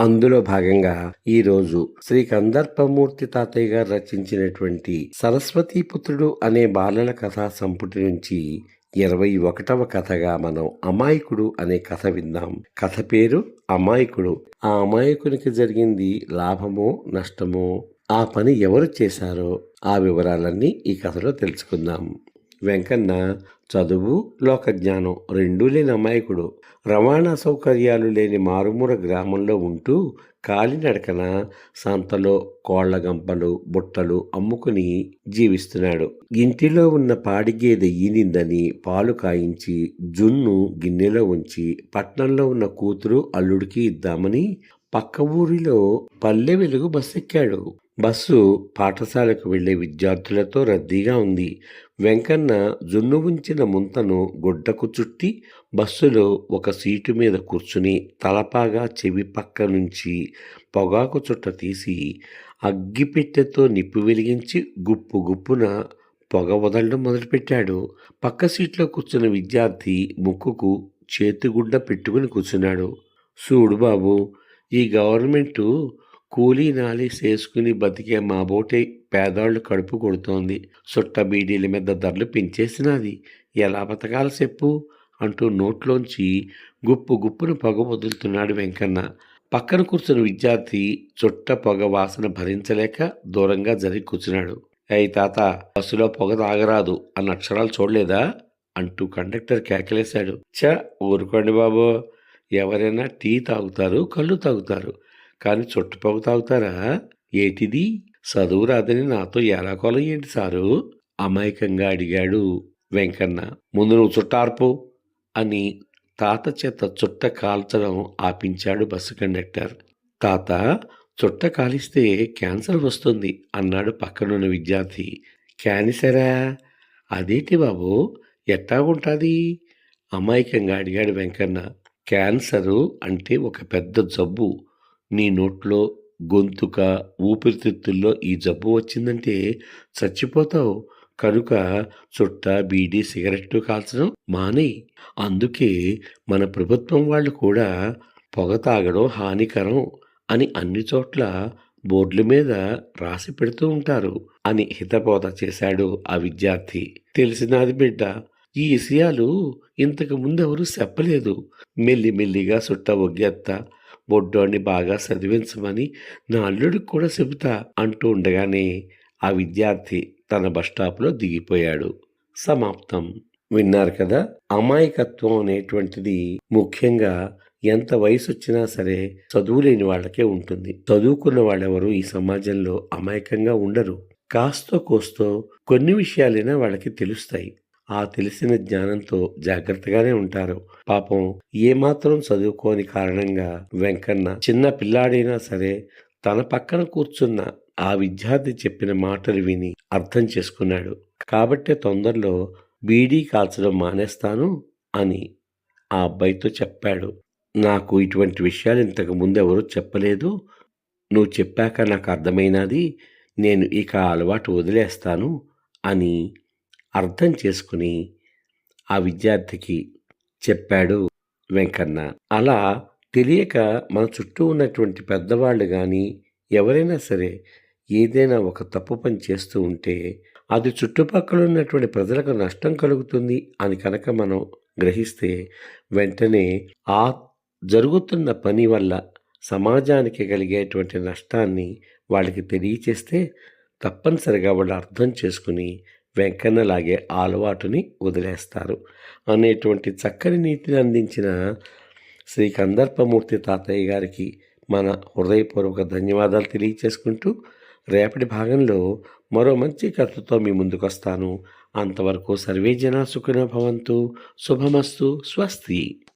అందులో భాగంగా ఈ రోజు శ్రీ కందర్పమూర్తి తాతయ్య గారు రచించినటువంటి సరస్వతీ పుత్రుడు అనే బాలల కథా సంపుటి నుంచి ఇరవై ఒకటవ కథగా మనం అమాయకుడు అనే కథ విందాం. కథ పేరు అమాయకుడు. ఆ అమాయకునికి జరిగింది లాభమో నష్టమో? ఆ పని ఎవరు చేశారో? ఆ వివరాలన్నీ ఈ కథలో తెలుసుకుందాం. వెంకన్న చదువు లోకజ్ఞానం రెండూ లేని అమాయకుడు. రవాణా సౌకర్యాలు లేని మారుమూల గ్రామంలో ఉంటూ కాలినడకన సంతలో కోళ్ళ గంపలు బుట్టలు అమ్ముకుని జీవిస్తున్నాడు. ఇంటిలో ఉన్న పాడి గేదె ఈనిందని పాలు కాయించి జున్ను గిన్నెలో ఉంచి పట్నంలో ఉన్న కూతురు అల్లుడికి ఇద్దామని పక్క ఊరిలో పల్లె వెలుగు బస్సు ఎక్కాడు బస్సు పాఠశాలకు వెళ్ళే విద్యార్థులతో రద్దీగా ఉంది. వెంకన్న జున్ను ఉంచిన ముంతను గుడ్డకు చుట్టి బస్సులో ఒక సీటు మీద కూర్చుని తలపాగా చెవి పక్క నుంచి పొగాకు చుట్ట తీసి అగ్గిపెట్టెతో నిప్పు వెలిగించి గుప్పు గుప్పున పొగ వదలడం మొదలుపెట్టాడు. పక్క సీట్లో కూర్చున్న విద్యార్థి ముక్కుకు చేతిగుడ్డ పెట్టుకుని కూర్చున్నాడు. చూడు బాబు ఈ గవర్నమెంటు కూలీ నాలి చేసుకుని బతికే మా బోటే పేదవాళ్ళు కడుపు కొడుతోంది. సుట్ట బీడీల మీద ధరలు పెంచేసినది. ఎలా బతకాలి చెప్పు? అంటూ నోట్లోంచి గుప్పు గుప్పును పొగ వదులుతున్నాడు వెంకన్న. పక్కన కూర్చున్న విద్యార్థి చుట్ట పొగ వాసన భరించలేక దూరంగా జరిగి కూర్చున్నాడు. అయ్యి తాత బస్సులో పొగ తాగరాదు అన్న అక్షరాలు చూడలేదా? అంటూ కండక్టర్ కేకలేశాడు. చ ఊరుకోండి బాబు. ఎవరైనా టీ తాగుతారు కళ్ళు తాగుతారు. కానీ చుట్టు తాగుతారా? ఏటిది? చదువు రాదని నాతో ఎలాకోలం ఏంటి సారు? అమాయకంగా అడిగాడు వెంకన్న. ముందు నువ్వు చుట్టార్పు అని తాత చేత చుట్ట కాల్చడం ఆపించాడు బస్సు కండక్టర్. తాత చుట్ట కాలిస్తే క్యాన్సర్ వస్తుంది అన్నాడు పక్కనున్న విద్యార్థి. క్యాన్సరా? అదేంటి బాబు? ఎట్టాగుంటుంది అమాయకంగా అడిగాడు వెంకన్న. క్యాన్సరు అంటే ఒక పెద్ద జబ్బు. నీ నోట్లో గొంతుక ఊపిరితిత్తుల్లో ఈ జబ్బు వచ్చిందంటే చచ్చిపోతావు. కనుక చుట్ట బీడీ సిగరెట్టు కాల్చడం మానే అందుకే మన ప్రభుత్వం వాళ్ళు కూడా పొగ తాగడం హానికరం అని అన్ని చోట్ల బోర్డుల మీద రాసి పెడుతూ ఉంటారు అని హితబోధ చేశాడు ఆ విద్యార్థి. తెలిసినది బిడ్డ ఈ విషయాలు ఇంతకు ముందు ఎవరు చెప్పలేదు. మెల్లి మెల్లిగా సుట్ట ఒగ్గెత్త బొడ్డోని బాగా చదివించమని నా అల్లుడికి కూడా చెబుతా అంటూ ఉండగానే ఆ విద్యార్థి తన బస్టాప్లో దిగిపోయాడు. సమాప్తం. విన్నారు కదా అమాయకత్వం అనేటువంటిది ముఖ్యంగా ఎంత వయసు వచ్చినా సరే చదువు లేని వాళ్ళకే ఉంటుంది. చదువుకున్న వాళ్ళెవరు ఈ సమాజంలో అమాయకంగా ఉండరు. కాస్తో కోస్తో కొన్ని విషయాలైనా వాళ్ళకి తెలుస్తాయి. ఆ తెలిసిన జ్ఞానంతో జాగ్రత్తగానే ఉంటారు. పాపం ఏమాత్రం చదువుకోని కారణంగా వెంకన్న చిన్న పిల్లాడైనా సరే తన పక్కన కూర్చున్న ఆ విద్యార్థి చెప్పిన మాటలు విని అర్థం చేసుకున్నాడు. కాబట్టే తొందరలో బీడీ కాల్చడం మానేస్తాను అని ఆ అబ్బాయితో చెప్పాడు. నాకు ఇటువంటి విషయాలు ఇంతకు ముందు ఎవరూ చెప్పలేదు. నువ్వు చెప్పాక నాకు అర్థమైనది. నేను ఇక అలవాటు వదిలేస్తాను అని అర్థం చేసుకుని ఆ విద్యార్థికి చెప్పాడు వెంకన్న. అలా తెలియక మన చుట్టూ ఉన్నటువంటి పెద్దవాళ్ళు కానీ ఎవరైనా సరే ఏదైనా ఒక తప్పు పని చేస్తూ ఉంటే అది చుట్టుపక్కల ఉన్నటువంటి ప్రజలకు నష్టం కలుగుతుంది అని కనుక మనం గ్రహిస్తే వెంటనే ఆ జరుగుతున్న పని వల్ల సమాజానికి కలిగేటువంటి నష్టాన్ని వాళ్ళకి తెలియచేస్తే తప్పనిసరిగా వాళ్ళు అర్థం చేసుకుని వెంకన్నలాగే అలవాటుని వదిలేస్తారు. అనేటువంటి చక్కని నీతిని అందించిన శ్రీ కందర్పమూర్తి తాతయ్య గారికి మన హృదయపూర్వక ధన్యవాదాలు తెలియచేసుకుంటూ రేపటి భాగంలో మరో మంచి కథతో మీ ముందుకు వస్తాను అంతవరకు సర్వే జన సుఖిన భవంతు. శుభమస్తు. స్వస్తి.